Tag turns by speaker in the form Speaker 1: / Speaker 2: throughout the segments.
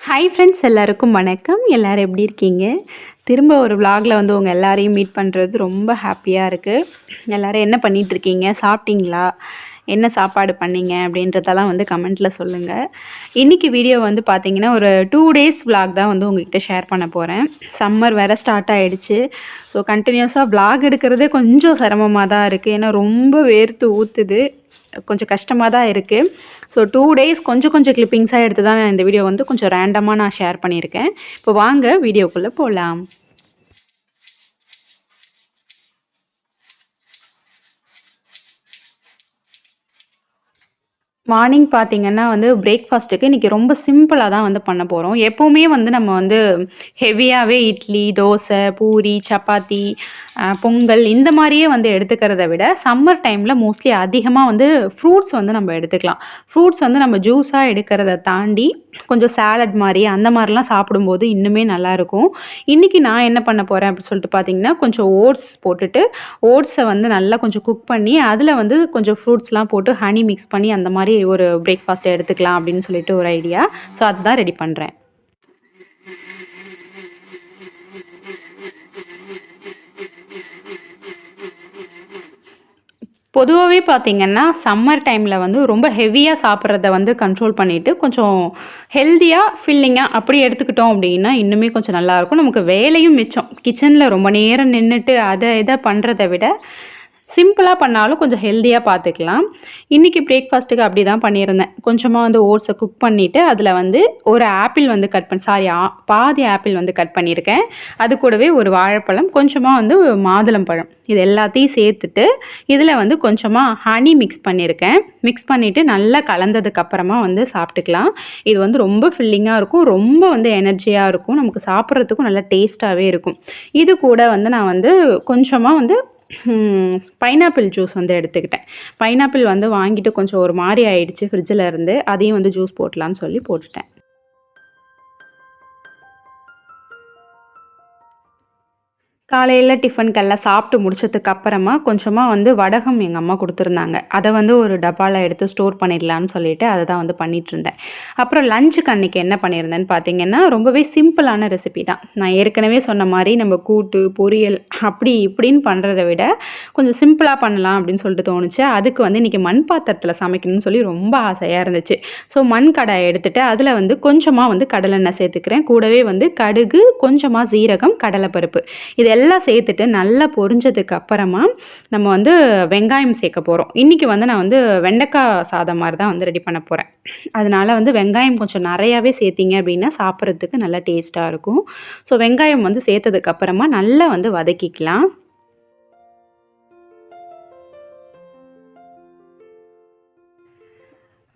Speaker 1: Hi friends எல்லாருக்கும் வணக்கம். எல்லோரும் எப்படி இருக்கீங்க? திரும்ப ஒரு vlogல வந்து உங்கள் எல்லாரையும் மீட் பண்ணுறது ரொம்ப ஹாப்பியாக இருக்குது எல்லோரும் என்ன பண்ணிகிட்ருக்கீங்க சாப்பிட்டீங்களா? என்ன சாப்பாடு பண்ணீங்க அப்படின்றதெல்லாம் வந்து கமெண்ட்டில் சொல்லுங்கள் இன்றைக்கி வீடியோ வந்து பார்த்தீங்கன்னா ஒரு டூ டேஸ் vlog தான் வந்து உங்ககிட்ட ஷேர் பண்ண போகிறேன் சம்மர் வேறு ஸ்டார்ட் ஆகிடுச்சு ஸோ கண்டினியூஸாக vlog எடுக்கிறதே கொஞ்சம் சிரமமாக தான் இருக்குது ஏன்னா ரொம்ப வேர்த்து ஊற்றுது கொஞ்சம் கஷ்டமாக தான் இருக்குது ஸோ டூ டேஸ் கொஞ்சம் கொஞ்சம் கிளிப்பிங்ஸாக எடுத்து தான் நான் இந்த வீடியோ வந்து கொஞ்சம் ரேண்டமாக நான் ஷேர் பண்ணியிருக்கேன். இப்போ வாங்க வீடியோக்குள்ளே போகலாம் மார்னிங் பார்த்தீங்கன்னா வந்து பிரேக்ஃபாஸ்ட்டுக்கு இன்றைக்கி ரொம்ப சிம்பிளாக தான் வந்து பண்ண போகிறோம் எப்போவுமே வந்து நம்ம வந்து ஹெவியாகவே இட்லி தோசை பூரி சப்பாத்தி பொங்கல் இந்த மாதிரியே வந்து எடுத்துக்கிறத விட சம்மர் டைமில் மோஸ்ட்லி அதிகமாக வந்து ஃப்ரூட்ஸ் வந்து நம்ம எடுத்துக்கலாம். ஃப்ரூட்ஸ் வந்து நம்ம ஜூஸாக எடுக்கிறத தாண்டி கொஞ்சம் சாலட் மாதிரி அந்த மாதிரிலாம் சாப்பிடும்போது இன்னுமே நல்லாயிருக்கும் இன்றைக்கி நான் என்ன பண்ண போகிறேன் அப்படின்னு சொல்லிட்டு பார்த்தீங்கன்னா கொஞ்சம் ஓட்ஸ் போட்டுட்டு ஓட்ஸை வந்து நல்லா கொஞ்சம் குக் பண்ணி அதில் வந்து கொஞ்சம் ஃப்ரூட்ஸ்லாம் போட்டு ஹனி மிக்ஸ் பண்ணி அந்த மாதிரி ஒரு பிரேக்ஃபாஸ்ட்டை எடுத்துக்கலாம் அப்படின்னு சொல்லிட்டு ஒரு ஐடியா ஸோ அதுதான் ரெடி பண்ணுறேன் பொதுவாகவே பார்த்தீங்கன்னா சம்மர் டைமில் வந்து ரொம்ப ஹெவியாக சாப்பிட்றத வந்து கண்ட்ரோல் பண்ணிவிட்டு கொஞ்சம் ஹெல்த்தியாக ஃபில்லிங்காக அப்படி எடுத்துக்கிட்டோம் அப்படின்னா இன்னுமே கொஞ்சம் நல்லாயிருக்கும் நமக்கு வேலையும் மிச்சம். கிச்சனில் ரொம்ப நேரம் நின்றுட்டு அதை இதை பண்ணுறத விட சிம்பிளாக பண்ணாலும் கொஞ்சம் ஹெல்த்தியாக பார்த்துக்கலாம் இன்றைக்கி பிரேக்ஃபாஸ்ட்டுக்கு அப்படி தான் பண்ணியிருந்தேன். கொஞ்சமாக வந்து ஓட்ஸை குக் பண்ணிவிட்டு அதில் வந்து ஒரு ஆப்பிள் வந்து கட் பண்ணி சாரி பாதி ஆப்பிள் வந்து கட் பண்ணியிருக்கேன். அது கூடவே ஒரு வாழைப்பழம் கொஞ்சமாக வந்து மாதுளம்பழம் இது எல்லாத்தையும் சேர்த்துட்டு இதில் வந்து கொஞ்சமாக ஹனி மிக்ஸ் பண்ணியிருக்கேன். மிக்ஸ் பண்ணிவிட்டு நல்லா கலந்ததுக்கப்புறமா வந்து சாப்பிட்டுக்கலாம். இது வந்து ரொம்ப ஃபில்லிங்காக இருக்கும். ரொம்ப வந்து எனர்ஜியாக இருக்கும். நமக்கு சாப்பிட்றதுக்கும் நல்லா டேஸ்ட்டாகவே இருக்கும். இது கூட வந்து நான் வந்து கொஞ்சமாக வந்து பைனாப்பிள் ஜூஸ் வந்து எடுத்துக்கிட்டேன். பைனாப்பிள் வந்து வாங்கிட்டு கொஞ்சம் ஒரு மாதிரி ஆயிடுச்சு ஃப்ரிட்ஜில் இருந்து. அதையும் வந்து ஜூஸ் போட்டலான்னு சொல்லி போட்டுட்டேன். காலையில் டிஃபனுக்கெல்லாம் சாப்பிட்டு முடிச்சதுக்கு அப்புறமா கொஞ்சமாக வந்து வடகம் எங்கள் அம்மா கொடுத்துருந்தாங்க. அதை வந்து ஒரு டப்பாவில் எடுத்து ஸ்டோர் பண்ணிடலான்னு சொல்லிட்டு அதை தான் வந்து பண்ணிட்டு இருந்தேன். அப்புறம் லஞ்சுக்கு அன்றைக்கி என்ன பண்ணியிருந்தேன்னு பார்த்தீங்கன்னா ரொம்பவே சிம்பிளான ரெசிபி தான். நான் ஏற்கனவே சொன்ன மாதிரி நம்ம கூட்டு பொரியல் அப்படி இப்படின்னு பண்ணுறதை விட கொஞ்சம் சிம்பிளாக பண்ணலாம் அப்படின்னு சொல்லிட்டு தோணுச்சு. அதுக்கு வந்து இன்றைக்கி மண் பாத்திரத்தில் சமைக்கணும்னு சொல்லி ரொம்ப ஆசையாக இருந்துச்சு. ஸோ மண் கடாயை எடுத்துட்டு அதில் வந்து கொஞ்சமாக வந்து கடலெண்ணெய் சேர்த்துக்கிறேன். கூடவே வந்து கடுகு கொஞ்சமாக சீரகம் கடலைப்பருப்பு. இது இதெல்லாம் சேர்த்துட்டு நல்லா பொரிஞ்சதுக்கு அப்புறமா நம்ம வந்து வெங்காயம் சேர்க்க போகிறோம் இன்றைக்கி வந்து நான் வந்து வெண்டைக்காய் சாதம் மாதிரி தான் வந்து ரெடி பண்ண போகிறேன் அதனால வந்து வெங்காயம் கொஞ்சம் நிறையாவே சேர்த்திங்க அப்படின்னா சாப்பிட்றதுக்கு நல்லா டேஸ்ட்டாக இருக்கும். ஸோ வெங்காயம் வந்து சேர்த்ததுக்கப்புறமா நல்லா வந்து வதக்கிக்கலாம்.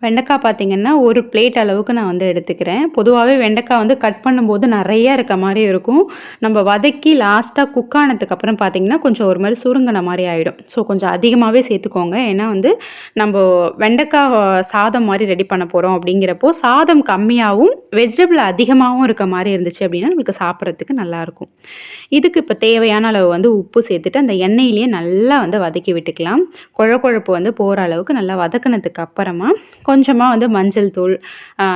Speaker 1: வெண்டைக்காய் பார்த்திங்கன்னா ஒரு பிளேட் அளவுக்கு நான் வந்து எடுத்துக்கிறேன். பொதுவாகவே வெண்டைக்காய் வந்து கட் பண்ணும்போது நிறைய இருக்க மாதிரி இருக்கும். நம்ம வதக்கி லாஸ்ட்டாக குக் ஆனதுக்கப்புறம் பார்த்திங்கன்னா கொஞ்சம் ஒரு மாதிரி சுருங்கின மாதிரி ஆகிடும் ஸோ கொஞ்சம் அதிகமாகவே சேர்த்துக்கோங்க. ஏன்னா வந்து நம்ம வெண்டைக்காய் சாதம் மாதிரி ரெடி பண்ண போகிறோம் அப்படிங்கிறப்போ சாதம் கம்மியாகவும் வெஜிடபிள் அதிகமாகவும் இருக்க மாதிரி இருந்துச்சு அப்படின்னா நம்மளுக்கு சாப்பிட்றதுக்கு நல்லாயிருக்கும் இதுக்கு இப்போ தேவையான அளவு வந்து உப்பு சேர்த்துட்டு அந்த எண்ணெயிலேயே நல்லா வந்து வதக்கி விட்டுக்கலாம். குழ குழப்பு வந்து போகிற அளவுக்கு நல்லா வதக்கினதுக்கு அப்புறமா கொஞ்சமாக வந்து மஞ்சள் தூள்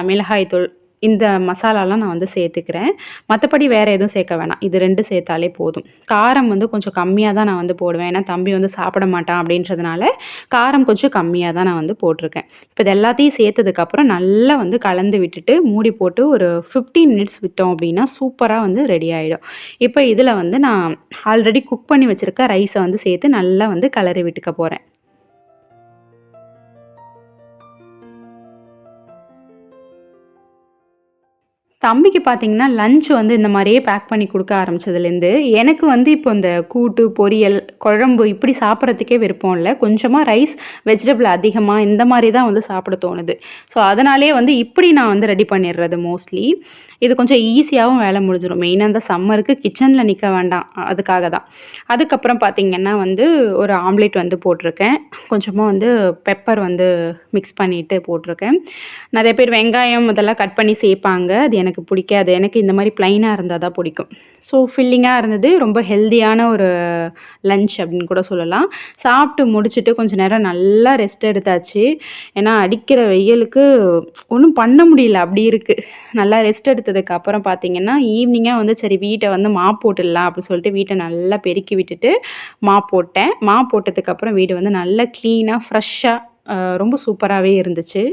Speaker 1: மிளகாய் தூள் இந்த மசாலாலாம் நான் வந்து சேர்த்துக்கிறேன். மற்றபடி வேறு எதுவும் சேர்க்க வேணாம். இது ரெண்டு சேர்த்தாலே போதும். காரம் வந்து கொஞ்சம் கம்மியாக தான் நான் வந்து போடுவேன். ஏன்னா தம்பி வந்து சாப்பிட மாட்டான் அப்படின்றதுனால காரம் கொஞ்சம் கம்மியாக தான் நான் வந்து போட்டிருக்கேன். இப்போ இது எல்லாத்தையும் சேர்த்ததுக்கப்புறம் நல்லா வந்து கலந்து விட்டுட்டு மூடி போட்டு ஒரு ஃபிஃப்டீன் மினிட்ஸ் விட்டோம் அப்படின்னா சூப்பராக வந்து ரெடி ஆகிடும் இப்போ இதில் வந்து நான் ஆல்ரெடி குக் பண்ணி வச்சுருக்க ரைஸை வந்து சேர்த்து நல்லா வந்து கலரி விட்டுக்க போகிறேன் தம்பிக்கு பார்த்தீங்கன்னா லஞ்ச் வந்து இந்த மாதிரியே பேக் பண்ணி கொடுக்க ஆரம்பிச்சதுலேருந்து எனக்கு வந்து இப்போ இந்த கூட்டு பொரியல் குழம்பு இப்படி சாப்பிட்றதுக்கே விருப்பம் இல்லை. கொஞ்சமாக ரைஸ் வெஜிடபிள் அதிகமாக இந்த மாதிரி தான் வந்து சாப்பிட தோணுது. ஸோ அதனாலே வந்து இப்படி நான் வந்து ரெடி பண்ணிடுறது மோஸ்ட்லி இது கொஞ்சம் ஈஸியாகவும் வேலை முடிஞ்சிடும் மெயினாக இந்த சம்மருக்கு கிச்சனில் நிற்க வேண்டாம். அதுக்காக தான். அதுக்கப்புறம் பார்த்திங்கன்னா வந்து ஒரு ஆம்லேட் வந்து போட்டிருக்கேன். கொஞ்சமாக வந்து பெப்பர் வந்து மிக்ஸ் பண்ணிவிட்டு போட்டிருக்கேன். நிறைய பேர் வெங்காயம் இதெல்லாம் கட் பண்ணி சேர்ப்பாங்க. அது எனக்கு எனக்கு பிடிக்காது. எனக்கு இந்த மாதிரி ப்ளைனாக இருந்தால் தான் பிடிக்கும். ஸோ ஃபில்லிங்காக இருந்தது. ரொம்ப ஹெல்தியான ஒரு லஞ்ச் அப்படின்னு கூட சொல்லலாம். சாப்பிட்டு முடிச்சுட்டு கொஞ்சம் நேரம் நல்லா ரெஸ்ட் எடுத்தாச்சு. ஏன்னா அடிக்கிற வெயிலுக்கு ஒன்றும் பண்ண முடியல. அப்படி இருக்குது நல்லா ரெஸ்ட் எடுத்ததுக்கு அப்புறம் பார்த்தீங்கன்னா, ஈவினிங்காக வந்து சரி வீட்டை வந்து மாப் போட்டுடலாம் அப்படின்னு சொல்லிட்டு வீட்டை நல்லா பெருக்கி விட்டுட்டு மாப் போட்டேன். மாப் போட்டதுக்கப்புறம் வீடு வந்து நல்லா க்ளீனாக ஃப்ரெஷ்ஷாக ரொம்ப சூப்பராகவே இருந்துச்சு.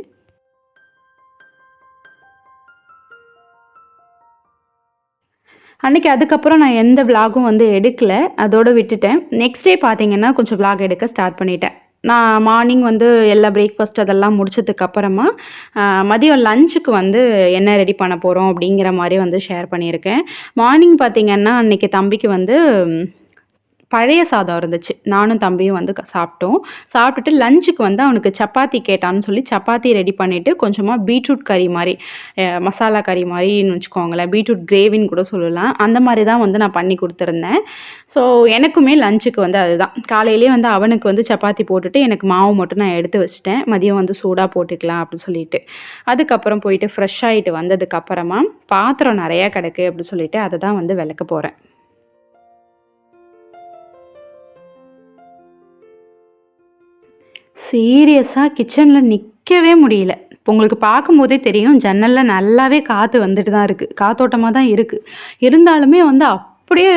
Speaker 1: அன்னைக்கு அதுக்கப்புறம் நான் எந்த விளாகும் வந்து எடுக்கல. அதோடு விட்டுட்டேன். நெக்ஸ்ட் டே பார்த்தீங்கன்னா, கொஞ்சம் விளாக் எடுக்க ஸ்டார்ட் பண்ணிட்டேன். நான் மார்னிங் வந்து எல்லா பிரேக்ஃபாஸ்ட் அதெல்லாம் முடிச்சதுக்கப்புறமா மதியம் லஞ்சுக்கு வந்து என்ன ரெடி பண்ண போகிறோம் அப்படிங்கிற மாதிரி வந்து ஷேர் பண்ணியிருக்கேன். மார்னிங் பார்த்திங்கன்னா அன்னைக்கு தம்பிக்கு வந்து பழைய சாதம் இருந்துச்சு. நானும் தம்பியும் வந்து க சாப்பிட்டோம். சாப்பிட்டுட்டு லஞ்சுக்கு வந்து அவனுக்கு சப்பாத்தி கேட்டான்னு சொல்லி சப்பாத்தி ரெடி பண்ணிவிட்டு கொஞ்சமாக பீட்ரூட் கறி மாதிரி மசாலா கறி மாதிரின்னு வச்சுக்கோங்களேன். பீட்ரூட் கிரேவின்னு கூட சொல்லலாம். அந்த மாதிரி தான் வந்து நான் பண்ணி கொடுத்துருந்தேன் ஸோ எனக்குமே லஞ்சுக்கு வந்து அதுதான். காலையிலேயே வந்து அவனுக்கு வந்து சப்பாத்தி போட்டுட்டு, எனக்கு மாவு மட்டும் நான் எடுத்து வச்சிட்டேன் மதியம் வந்து சூடாக போட்டுக்கலாம் அப்படின்னு சொல்லிட்டு. அதுக்கப்புறம் போயிட்டு ஃப்ரெஷ் ஆகிட்டு வந்ததுக்கப்புறமா பாத்திரம் நிறையா கிடக்கு அப்படின்னு சொல்லிட்டு, அதை தான் வந்து விளக்க போகிறேன் சீரியஸாக கிச்சனில் நிற்கவே முடியல. இப்போ உங்களுக்கு பார்க்கும்போதே தெரியும், ஜன்னலில் நல்லாவே காற்று வந்துட்டு தான் இருக்குது காத்தோட்டமாக தான் இருக்குது இருந்தாலுமே வந்து அப்படியே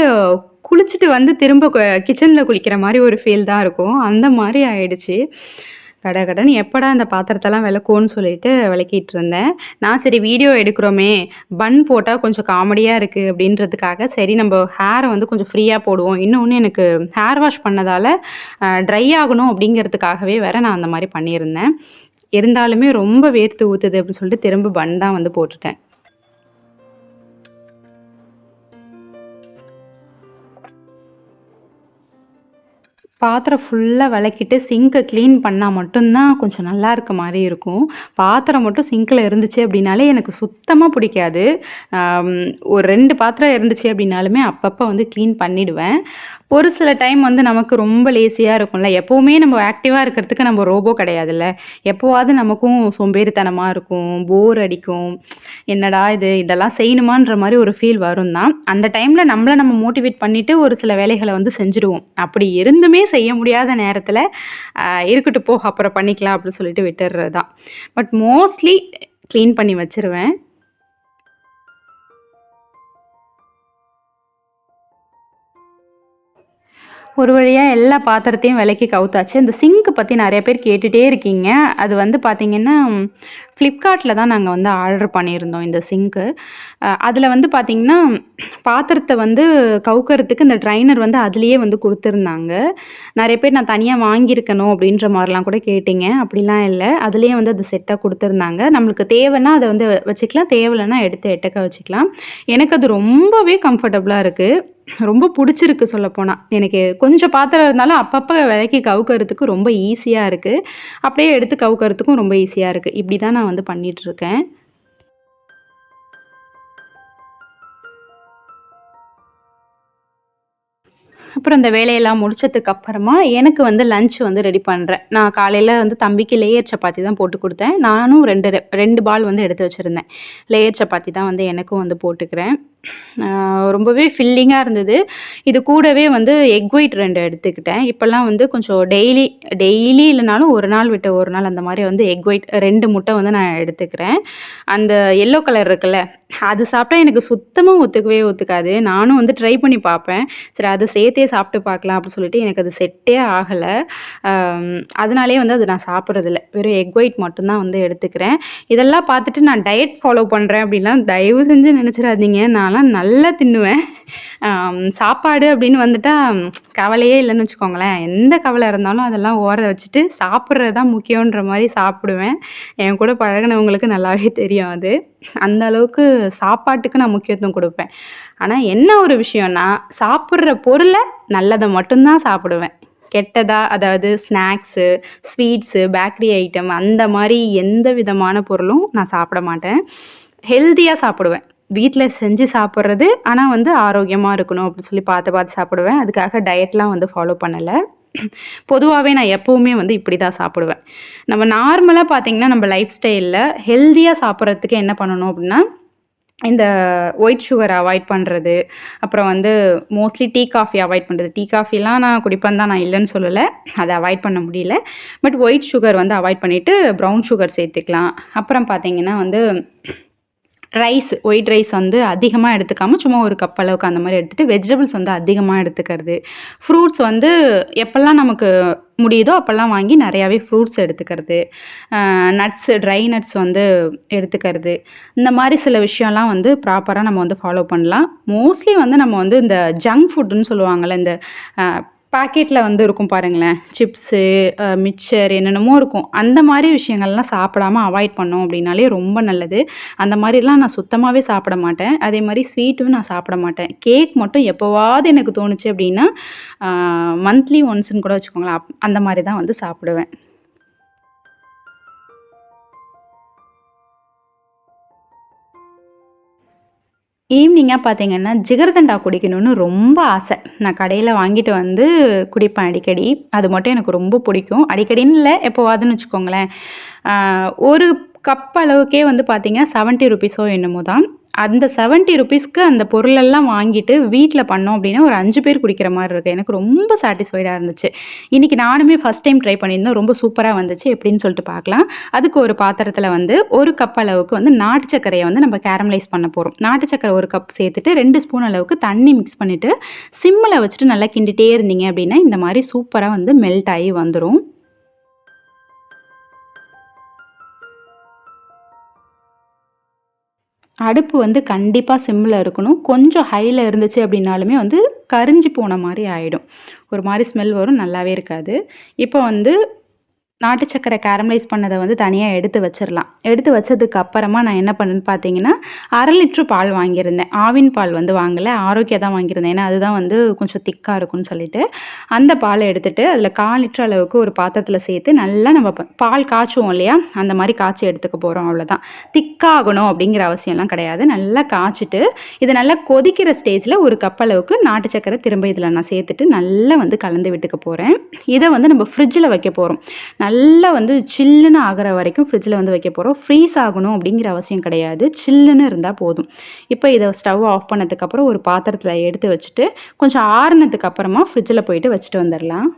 Speaker 1: குளிச்சுட்டு வந்து திரும்ப கிச்சனில் குளிக்கிற மாதிரி ஒரு ஃபீல் தான் இருக்கும். அந்த மாதிரி ஆயிடுச்சு. கடகடன்னு எப்படா இந்த பாத்திரத்தெல்லாம் வெளக்குவோன்னு சொல்லிட்டு விளக்கிட்டு இருந்தேன். நான் சரி வீடியோ எடுக்கிறோமே, பன் போட்டால் கொஞ்சம் காமெடியாக இருக்குது அப்படின்றதுக்காக, சரி நம்ம ஹேரை வந்து கொஞ்சம் ஃப்ரீயாக போடுவோம். இன்னொன்று எனக்கு ஹேர் வாஷ் பண்ணதால் ட்ரை ஆகணும் அப்படிங்கிறதுக்காகவே வேறு நான் அந்த மாதிரி பண்ணியிருந்தேன். இருந்தாலுமே ரொம்ப வேர்த்து ஊற்றுது அப்படின்னு சொல்லிட்டு திரும்ப பன் தான் வந்து போட்டுட்டேன். பாத்திரம் ஃபுல்லாக விளக்கிட்டு சிங்கை க்ளீன் பண்ணால் மட்டும்தான் கொஞ்சம் நல்லா இருக்க மாதிரி இருக்கும். பாத்திரம் மட்டும் சிங்கில் இருந்துச்சு அப்படின்னாலே எனக்கு சுத்தமாக பிடிக்காது. ஒரு ரெண்டு பாத்திரம் இருந்துச்சு அப்படின்னாலுமே அப்பப்போ வந்து க்ளீன் பண்ணிவிடுவேன் ஒரு சில டைம் வந்து நமக்கு ரொம்ப லேசியாக இருக்கும்ல. எப்போவுமே நம்ம ஆக்டிவாக இருக்கிறதுக்கு நம்ம ரோபோ கிடையாதுல்ல. எப்போவாவது நமக்கும் சோம்பேறித்தனமாக இருக்கும். போர் அடிக்கும். என்னடா இது இதெல்லாம் செய்யணுமான்ற மாதிரி ஒரு ஃபீல் வரும் தான். அந்த டைமில் நம்மள நம்ம மோட்டிவேட் பண்ணிவிட்டு ஒரு சில வேலைகளை வந்து செஞ்சுடுவோம். அப்படி இருந்துமே செய்ய முடியாத நேரத்தில் இருக்கட்டும் போ அப்புறம் பண்ணிக்கலாம் அப்படின்னு சொல்லிட்டு விட்டுர்றது தான். பட் மோஸ்ட்லி கிளீன் பண்ணி வச்சுருவேன். ஒரு வழியாக எல்லா பாத்திரத்தையும் விலைக்கு கவுத்தாச்சு. இந்த சிங்க்கு பற்றி நிறைய பேர் கேட்டுகிட்டே இருக்கீங்க. அது வந்து பார்த்திங்கன்னா ஃப்ளிப்கார்ட்டில் தான் நாங்கள் வந்து ஆர்டர் பண்ணியிருந்தோம் இந்த சிங்க்கு. அதில் வந்து பார்த்தீங்கன்னா, பாத்திரத்தை வந்து கவுக்கிறதுக்கு இந்த ட்ரைனர் வந்து அதுலேயே வந்து கொடுத்துருந்தாங்க நிறைய பேர் நான் தனியாக வாங்கியிருக்கணும் அப்படின்ற மாதிரிலாம் கூட கேட்டிங்க அப்படிலாம் இல்லை அதுலேயே வந்து அது செட்டாக கொடுத்துருந்தாங்க நம்மளுக்கு தேவைன்னா அதை வந்து வச்சுக்கலாம். தேவையில்லைன்னா எடுத்து எட்டக்க வச்சுக்கலாம். எனக்கு அது ரொம்பவே கம்ஃபர்டபுளாக இருக்குது ரொம்ப பிடிச்சிருக்கு சொல்லப்போனால் எனக்கு கொஞ்சம் பாத்திரம் இருந்தாலும் அப்பப்போ விலைக்கு கவுக்கிறதுக்கு ரொம்ப ஈஸியாக இருக்குது அப்படியே எடுத்து கவுக்கிறதுக்கும் ரொம்ப ஈஸியாக இருக்குது இப்படி தான் நான் வந்து பண்ணிகிட்ருக்கேன் அப்புறம் இந்த வேலையெல்லாம் முடிச்சதுக்கு அப்புறமா, எனக்கு வந்து லஞ்ச் வந்து ரெடி பண்ணுறேன் நான் காலையில் வந்து தம்பிக்கு லேயர் சப்பாத்தி தான் போட்டு கொடுத்தேன். நானும் ரெண்டு ரெ 2 பால் வந்து எடுத்து வச்சுருந்தேன். லேயர் சப்பாத்தி தான் வந்து எனக்கும் வந்து போட்டுக்கிறேன். ரொம்பவே ஃபில்லிங்காக இருந்தது. இது கூடவே வந்து எக் ஒயிட் ரெண்டு எடுத்துக்கிட்டேன். இப்போல்லாம் வந்து கொஞ்சம் டெய்லி டெய்லி இல்லைனாலும் ஒரு நாள் விட்டு ஒரு நாள் அந்த மாதிரி வந்து எக் ஒயிட் ரெண்டு முட்டை வந்து நான் எடுத்துக்கிறேன். அந்த எல்லோ கலர் இருக்குல்ல, அது சாப்பிட்டா எனக்கு சுத்தமாக ஒத்துக்கவே ஒத்துக்காது. நானும் வந்து ட்ரை பண்ணி பார்ப்பேன். சரி அதை சேர்த்தே சாப்பிட்டு பார்க்கலாம் அப்படின்னு சொல்லிட்டு எனக்கு அது செட்டே ஆகலை அதனாலே அதனாலேயே வந்து அது நான் சாப்பிட்றதில்ல வெறும் எக் ஒயிட் மட்டும்தான் வந்து எடுத்துக்கிறேன். இதெல்லாம் பார்த்துட்டு நான் டயட் ஃபாலோ பண்ணுறேன் அப்படின்லாம் தயவு செஞ்சு நினச்சிடாதீங்க நான் நான்லாம் நல்லா தின்னுவேன். சாப்பாடு அப்படின்னு வந்துட்டால் கவலையே இல்லைன்னு வச்சுக்கோங்களேன். எந்த கவலை இருந்தாலும் அதெல்லாம் ஓர வச்சுட்டு சாப்பிட்றது தான் முக்கியன்ற மாதிரி சாப்பிடுவேன். என் கூட பழகுனவங்களுக்கு நல்லாவே தெரியும் அது. அந்த அளவுக்கு சாப்பாட்டுக்கு நான் முக்கியத்துவம் கொடுப்பேன் ஆனால் என்ன ஒரு விஷயம்னா, சாப்பிட்ற பொருளை நல்லதை மட்டும்தான் சாப்பிடுவேன். கெட்டதா அதாவது ஸ்நாக்ஸு, ஸ்வீட்ஸு, பேக்கரி ஐட்டம் அந்த மாதிரி எந்த விதமான பொருளும் நான் சாப்பிட மாட்டேன். ஹெல்த்தியாக சாப்பிடுவேன். வீட்டில் செஞ்சு சாப்பிட்றது ஆனால் வந்து ஆரோக்கியமாக இருக்கணும் அப்படின்னு சொல்லி பார்த்து பார்த்து சாப்பிடுவேன். அதுக்காக டயட்லாம் வந்து ஃபாலோ பண்ணலை. பொதுவாகவே நான் எப்போவுமே வந்து இப்படி தான் சாப்பிடுவேன். நம்ம நார்மலாக பார்த்திங்கன்னா நம்ம லைஃப் ஸ்டைலில் ஹெல்த்தியாக சாப்பிட்றதுக்கு என்ன பண்ணணும் அப்படின்னா, இந்த ஒயிட் சுகர் அவாய்ட் பண்ணுறது அப்புறம் வந்து மோஸ்ட்லி டீ காஃபி அவாய்ட் பண்ணுறது டீ காஃபிலாம் நான் குடிப்பேன் தான் நான் இல்லைன்னு சொல்லலை. அதை அவாய்ட் பண்ண முடியல. பட் ஒயிட் சுகர் வந்து அவாய்ட் பண்ணிவிட்டு ப்ரௌன் சுகர் சேர்த்துக்கலாம். அப்புறம் பார்த்தீங்கன்னா வந்து ரைஸ் ஒயிட் ரைஸ் வந்து அதிகமாக எடுத்துக்காமல் சும்மா ஒரு கப் அளவுக்கு அந்த மாதிரி எடுத்துகிட்டு வெஜிடபிள்ஸ் வந்து அதிகமாக எடுத்துக்கிறது. ஃப்ரூட்ஸ் வந்து எப்போல்லாம் நமக்கு முடியுதோ அப்போல்லாம் வாங்கி நிறையாவே ஃப்ரூட்ஸ் எடுத்துக்கிறது. நட்ஸு ட்ரை நட்ஸ் வந்து எடுத்துக்கிறது. இந்த மாதிரி சில விஷயம்லாம் வந்து ப்ராப்பராக நம்ம வந்து ஃபாலோ பண்ணலாம். மோஸ்ட்லி வந்து நம்ம வந்து இந்த ஜங்க் ஃபுட்டுன்னு சொல்லுவாங்கள்ல இந்த பாக்கெட்டில் வந்து இருக்கும் பாருங்களேன். சிப்ஸு மிக்சர் என்னென்னமோ இருக்கும். அந்த மாதிரி விஷயங்கள்லாம் சாப்பிடாம அவாய்ட் பண்ணோம் அப்படின்னாலே ரொம்ப நல்லது. அந்த மாதிரிலாம் நான் சுத்தமாகவே சாப்பிட மாட்டேன். அதே மாதிரி ஸ்வீட்டும் நான் சாப்பிட மாட்டேன். கேக் மட்டும் எப்போவாவது எனக்கு தோணுச்சு அப்படின்னா மந்த்லி ஒன்ஸ்னு கூட வச்சுக்கோங்களேன். அந்த மாதிரி தான் வந்து சாப்பிடுவேன். ஈவினிங்காக பார்த்தீங்கன்னா ஜிகர்தண்டா குடிக்கணும்னு ரொம்ப ஆசை. நான் கடையில் வாங்கிட்டு வந்து குடிப்பேன் அடிக்கடி. அது மட்டும் எனக்கு ரொம்ப பிடிக்கும். அடிக்கடின்னு இல்லை எப்போவாதுன்னு வச்சுக்கோங்களேன். ஒரு கப் அளவுக்கே வந்து பார்த்தீங்கன்னா செவன்ட்டி ருபீஸோ என்னமோ தான். அந்த செவன்ட்டி ருபீஸ்க்கு அந்த பொருளெல்லாம் வாங்கிட்டு வீட்டில் பண்ணோம் அப்படின்னா ஒரு அஞ்சு பேர் குடிக்கிற மாதிரி இருக்குது எனக்கு ரொம்ப சாட்டிஸ்ஃபைடாக இருந்துச்சு. இன்றைக்கி நானுமே ஃபஸ்ட் டைம் ட்ரை பண்ணியிருந்தோம் ரொம்ப சூப்பராக வந்துச்சு. எப்படின்னு சொல்லிட்டு பார்க்கலாம். அதுக்கு ஒரு பாத்திரத்தில் வந்து ஒரு கப் அளவுக்கு வந்து நாட்டு சர்க்கரையை வந்து நம்ம கேரமலைஸ் பண்ண போகிறோம் நாட்டு சர்க்கரை ஒரு கப் சேர்த்துட்டு ரெண்டு ஸ்பூன் அளவுக்கு தண்ணி மிக்ஸ் பண்ணிவிட்டு சிம்மில் வச்சுட்டு நல்லா கிண்டிகிட்டே இருந்தீங்க அப்படின்னா இந்த மாதிரி சூப்பராக வந்து மெல்ட் ஆகி வந்துடும் அடுப்பு வந்து கண்டிப்பாக சிம்மில் இருக்கணும். கொஞ்சம் ஹையில் இருந்துச்சு அப்படின்னாலுமே வந்து கரிஞ்சு போன மாதிரி ஆகிடும் ஒரு மாதிரி ஸ்மெல் வரும் நல்லாவே இருக்காது. இப்போ வந்து நாட்டு சக்கரை கேரமலைஸ் பண்ணதை வந்து தனியாக எடுத்து வச்சிடலாம் எடுத்து வச்சதுக்கு அப்புறமா நான் என்ன பண்ணேன்னு பார்த்தீங்கன்னா அரை லிட்ரு பால் வாங்கியிருந்தேன். ஆவின் பால் வந்து வாங்கலை ஆரோக்கியம் தான் வாங்கியிருந்தேன். ஏன்னா அதுதான் வந்து கொஞ்சம் திக்காக இருக்கும்னு சொல்லிட்டு. அந்த பாலை எடுத்துகிட்டு அதில் கால் லிட்டர் அளவுக்கு ஒரு பாத்திரத்தில் சேர்த்து நல்லா நம்ம பால் காய்ச்சுவோம் இல்லையா? அந்த மாதிரி காய்ச்சி எடுத்துக்க போகிறோம் அவ்வளோதான் திக்காகணும் அப்படிங்கிற அவசியம்லாம் கிடையாது. நல்லா காய்ச்சிட்டு இது நல்லா கொதிக்கிற ஸ்டேஜில் ஒரு கப் அளவுக்கு நாட்டு சக்கரை திரும்ப இதில் நான் சேர்த்துட்டு நல்லா வந்து கலந்து விட்டுக்க போகிறேன் இதை வந்து நம்ம ஃப்ரிட்ஜில் வைக்க போகிறோம் நல்லா வந்து சில்லுன்னு ஆகிற வரைக்கும் ஃப்ரிட்ஜில் வந்து வைக்க போகிறோம் ஃப்ரீஸ் ஆகணும் அப்படிங்கிற அவசியம் கிடையாது. சில்லுன்னு இருந்தால் போதும். இப்போ இதை ஸ்டவ் ஆஃப் பண்ணதுக்கப்புறம் ஒரு பாத்திரத்தில் எடுத்து வச்சுட்டு கொஞ்சம் ஆறுனதுக்கு அப்புறமா ஃப்ரிட்ஜில் போயிட்டு வச்சுட்டு வந்துடலாம்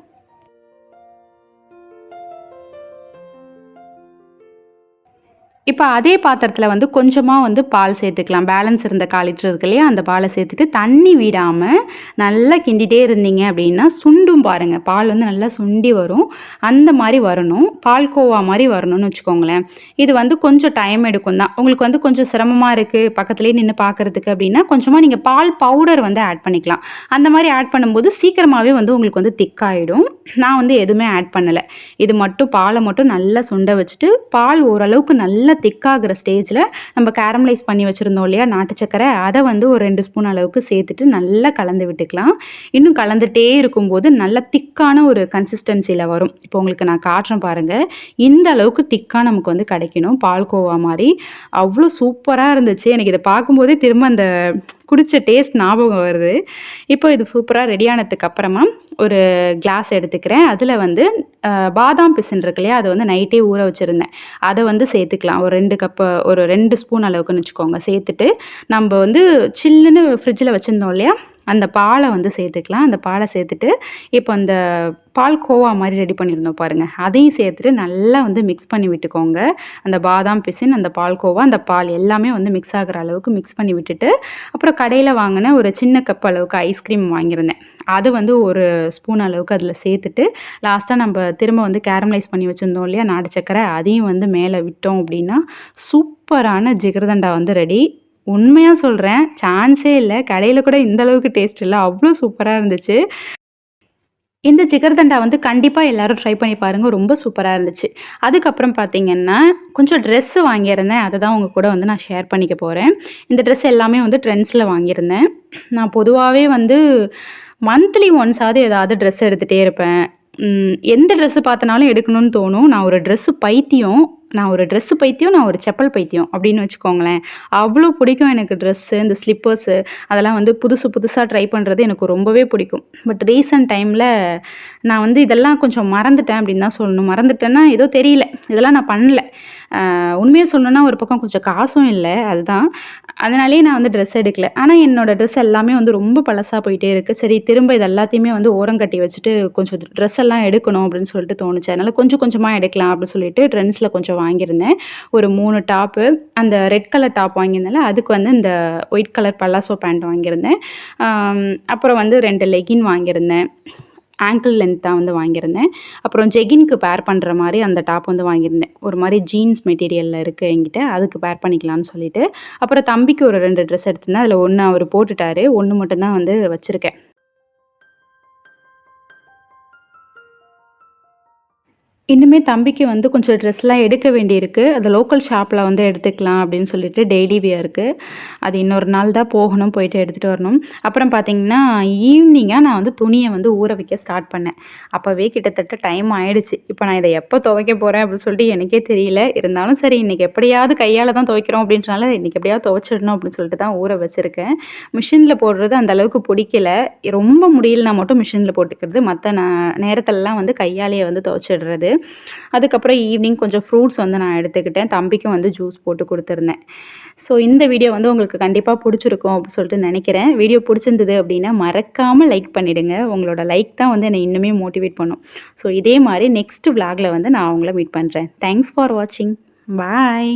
Speaker 1: இப்போ அதே பாத்திரத்தில் வந்து கொஞ்சமாக வந்து பால் சேர்த்துக்கலாம். பேலன்ஸ் இருந்த கால் லிட்டர் இருக்கு இல்லையா? அந்த பாலை சேர்த்துட்டு தண்ணி விடாமல் நல்லா கிண்டிகிட்டே இருந்தீங்க அப்படின்னா சுண்டும் பாருங்கள் பால் வந்து நல்லா சுண்டி வரும். அந்த மாதிரி வரணும். பால் கோவா மாதிரி வரணும்னு வச்சுக்கோங்களேன். இது வந்து கொஞ்சம் டைம் எடுக்கும் தான். உங்களுக்கு வந்து கொஞ்சம் சிரமமாக இருக்குது பக்கத்துலேயே நின்று பார்க்குறதுக்கு அப்படின்னா கொஞ்சமாக நீங்கள் பால் பவுடர் வந்து ஆட் பண்ணிக்கலாம். அந்த மாதிரி ஆட் பண்ணும்போது சீக்கிரமாகவே வந்து உங்களுக்கு வந்து திக்காயிடும் நான் வந்து எதுவுமே ஆட் பண்ணலை. இது மட்டும் பாலை மட்டும் நல்லா சுண்ட வச்சுட்டு பால் ஓரளவுக்கு நல்லா நல்லா திக்காகிற ஸ்டேஜில் நம்ம கேரமலைஸ் பண்ணி வச்சுருந்தோம் இல்லையா நாட்டு சக்கரை. அதை வந்து ஒரு ரெண்டு ஸ்பூன் அளவுக்கு சேர்த்துட்டு நல்லா கலந்து விட்டுக்கலாம். இன்னும் கலந்துகிட்டே இருக்கும்போது நல்லா திக்கான ஒரு கன்சிஸ்டன்சியில் வரும். இப்போ உங்களுக்கு நான் காட்டுறேன் பாருங்கள் இந்த அளவுக்கு திக்காக நமக்கு வந்து கிடைக்கணும். பால்கோவா மாதிரி. அவ்வளோ சூப்பராக இருந்துச்சு. எனக்கு இதை பார்க்கும்போதே திரும்ப அந்த குடித்த டேஸ்ட் ஞாபகம் வருது. இப்போ இது சூப்பராக ரெடி ஆனதுக்கு அப்புறமா ஒரு கிளாஸ் எடுத்துக்கிறேன். அதில் வந்து பாதாம் பிசின் இருக்கு இல்லையா? அதை வந்து நைட்டே ஊற வச்சுருந்தேன். அதை வந்து சேர்த்துக்கலாம். ஒரு ரெண்டு கப்பு ஒரு ரெண்டு ஸ்பூன் அளவுக்குன்னு வச்சுக்கோங்க. சேர்த்துட்டு நம்ம வந்து சில்லுன்னு ஃப்ரிட்ஜில் வச்சுருந்தோம் இல்லையா? அந்த பாலை வந்து சேர்த்துக்கலாம். அந்த பாலை சேர்த்துட்டு இப்போ அந்த பால் கோவா மாதிரி ரெடி பண்ணியிருந்தோம் பாருங்கள் அதையும் சேர்த்துட்டு நல்லா வந்து மிக்ஸ் பண்ணி விட்டுக்கோங்க. அந்த பாதாம் பிசின் அந்த பால் கோவா அந்த பால் எல்லாமே வந்து மிக்ஸ் ஆகிற அளவுக்கு மிக்ஸ் பண்ணி விட்டுட்டு அப்புறம் கடையில் வாங்கின ஒரு சின்ன கப் அளவுக்கு ஐஸ்கிரீம் வாங்கியிருந்தேன். அது வந்து ஒரு ஸ்பூன் அளவுக்கு அதில் சேர்த்துட்டு லாஸ்ட்டாக நம்ம திரும்ப வந்து கேரமலைஸ் பண்ணி வச்சுருந்தோம் இல்லையா நாடு சக்கரை அதையும் வந்து மேலே விட்டோம் அப்படின்னா சூப்பரான ஜிகர்தண்டா வந்து ரெடி உண்மையாக சொல்கிறேன் சான்ஸே இல்லை. கடையில் கூட இந்த அளவுக்கு டேஸ்ட் இல்லை. அவ்வளோ சூப்பராக இருந்துச்சு. இந்த ஜிகர்தண்டா வந்து கண்டிப்பாக எல்லோரும் ட்ரை பண்ணி பாருங்கள் ரொம்ப சூப்பராக இருந்துச்சு. அதுக்கப்புறம் பார்த்தீங்கன்னா கொஞ்சம் ட்ரெஸ்ஸு வாங்கியிருந்தேன். அதை தான் உங்கள் கூட வந்து நான் ஷேர் பண்ணிக்க போகிறேன் இந்த ட்ரெஸ் எல்லாமே வந்து ட்ரெண்ட்ஸில் வாங்கியிருந்தேன். நான் பொதுவாகவே வந்து மந்த்லி ஒன்ஸாவது ஏதாவது ட்ரெஸ் எடுத்துகிட்டே இருப்பேன். எந்த ட்ரெஸ்ஸு பார்த்தனாலும் எடுக்கணும்னு தோணும். நான் ஒரு ட்ரெஸ்ஸு பைத்தியம். நான் ஒரு ட்ரெஸ்ஸு பைத்தியம் நான் ஒரு செப்பல் பைத்தியம் அப்படின்னு வச்சுக்கோங்களேன். அவ்வளோ பிடிக்கும் எனக்கு ட்ரெஸ்ஸு இந்த ஸ்லிப்பர்ஸு அதெல்லாம் வந்து புதுசு புதுசாக ட்ரை பண்ணுறது எனக்கு ரொம்பவே பிடிக்கும். பட் ரீசன்ட் டைமில் நான் வந்து இதெல்லாம் கொஞ்சம் மறந்துட்டேன் அப்படின்னு தான் சொல்லணும். மறந்துட்டேன்னா ஏதோ தெரியல. இதெல்லாம் நான் பண்ணல. உண்மையாக சொல்லணுன்னா ஒரு பக்கம் கொஞ்சம் காசும் இல்லை அதுதான். அதனாலேயே நான் வந்து ட்ரெஸ் எடுக்கல. ஆனால் என்னோடய ட்ரெஸ் எல்லாமே வந்து ரொம்ப பழசாக போயிட்டே இருக்குது சரி திரும்ப இது எல்லாத்தையுமே வந்து ஓரம் கட்டி வச்சுட்டு கொஞ்சம் ட்ரெஸ் எல்லாம் எடுக்கணும் அப்படின்னு சொல்லிட்டு தோணுச்சு. அதனால் கொஞ்சம் கொஞ்சமாக எடுக்கலாம் அப்படின்னு சொல்லிட்டு ட்ரெண்ட்ஸில் கொஞ்சம் வாங்கியிருந்தேன். ஒரு மூணு டாப்பு அந்த ரெட் கலர் டாப் வாங்கியிருந்தேன்ல அதுக்கு வந்து இந்த ஒயிட் கலர் பல்லாசோ பேண்ட் வாங்கியிருந்தேன். அப்புறம் வந்து ரெண்டு லெகின் வாங்கியிருந்தேன். ஆங்கிள் லென்த் தான் வந்து வாங்கியிருந்தேன். அப்புறம் ஜெகின்க்கு பேர் பண்ணுற மாதிரி அந்த டாப் வந்து வாங்கியிருந்தேன். ஒரு மாதிரி ஜீன்ஸ் மெட்டீரியலில் இருக்குது என்கிட்ட அதுக்கு பேர் பண்ணிக்கலாம்னு சொல்லிட்டு. அப்புறம் தம்பிக்கு ஒரு ரெண்டு ட்ரெஸ் எடுத்திருந்தேன். அதில் ஒன்று அவர் போட்டுட்டாரு ஒன்று மட்டும்தான் வந்து வச்சுருக்கேன். இன்னுமே தம்பிக்கு வந்து கொஞ்சம் ட்ரெஸ்லாம் எடுக்க வேண்டியிருக்கு. அது லோக்கல் ஷாப்பில் வந்து எடுத்துக்கலாம் அப்படின்னு சொல்லிட்டு டெய்லி வியருக்கு அது இன்னொரு நாள் தான் போகணும் போயிட்டு எடுத்துகிட்டு வரணும். அப்புறம் பார்த்திங்கன்னா ஈவினிங்காக நான் வந்து துணியை வந்து ஊற வைக்க ஸ்டார்ட் பண்ணேன். அப்போவே கிட்டத்தட்ட டைம் ஆயிடுச்சு. இப்போ நான் இதை எப்போ துவைக்க போகிறேன் அப்படின்னு சொல்லிட்டு எனக்கே தெரியல. இருந்தாலும் சரி இன்றைக்கி எப்படியாவது கையால் தான் துவைக்கிறோம் அப்படின்றனால இன்றைக்கி எப்படியாவது துவைச்சிடணும் அப்படின்னு சொல்லிட்டு தான் ஊற வச்சுருக்கேன். மிஷினில் போடுறது அந்த அளவுக்கு பிடிக்கல. ரொம்ப முடியலனா மட்டும் மிஷினில் போட்டுக்கிறது. மற்ற நேரத்திலலாம் வந்து கையாலேயே வந்து துவைச்சிடுறது. அதுக்கப்புறம் ஈவினிங் கொஞ்சம் ஃப்ரூட்ஸ் வந்து நான் எடுத்துக்கிட்டேன். தம்பிக்கும் வந்து ஜூஸ் போட்டு கொடுத்துருந்தேன். ஸோ இந்த வீடியோ வந்து உங்களுக்கு கண்டிப்பாக பிடிச்சிருக்கும் அப்படின்னு சொல்லிட்டு நினைக்கிறேன். வீடியோ பிடிச்சிருந்தது அப்படின்னா மறக்காமல் லைக் பண்ணிவிடுங்க உங்களோட லைக் தான் வந்து என்னை இன்னுமே மோட்டிவேட் பண்ணும். ஸோ இதே மாதிரி நெக்ஸ்ட் விளாகில் வந்து நான் அவங்கள மீட் பண்ணுறேன் தேங்க்ஸ் ஃபார் வாட்சிங் பாய்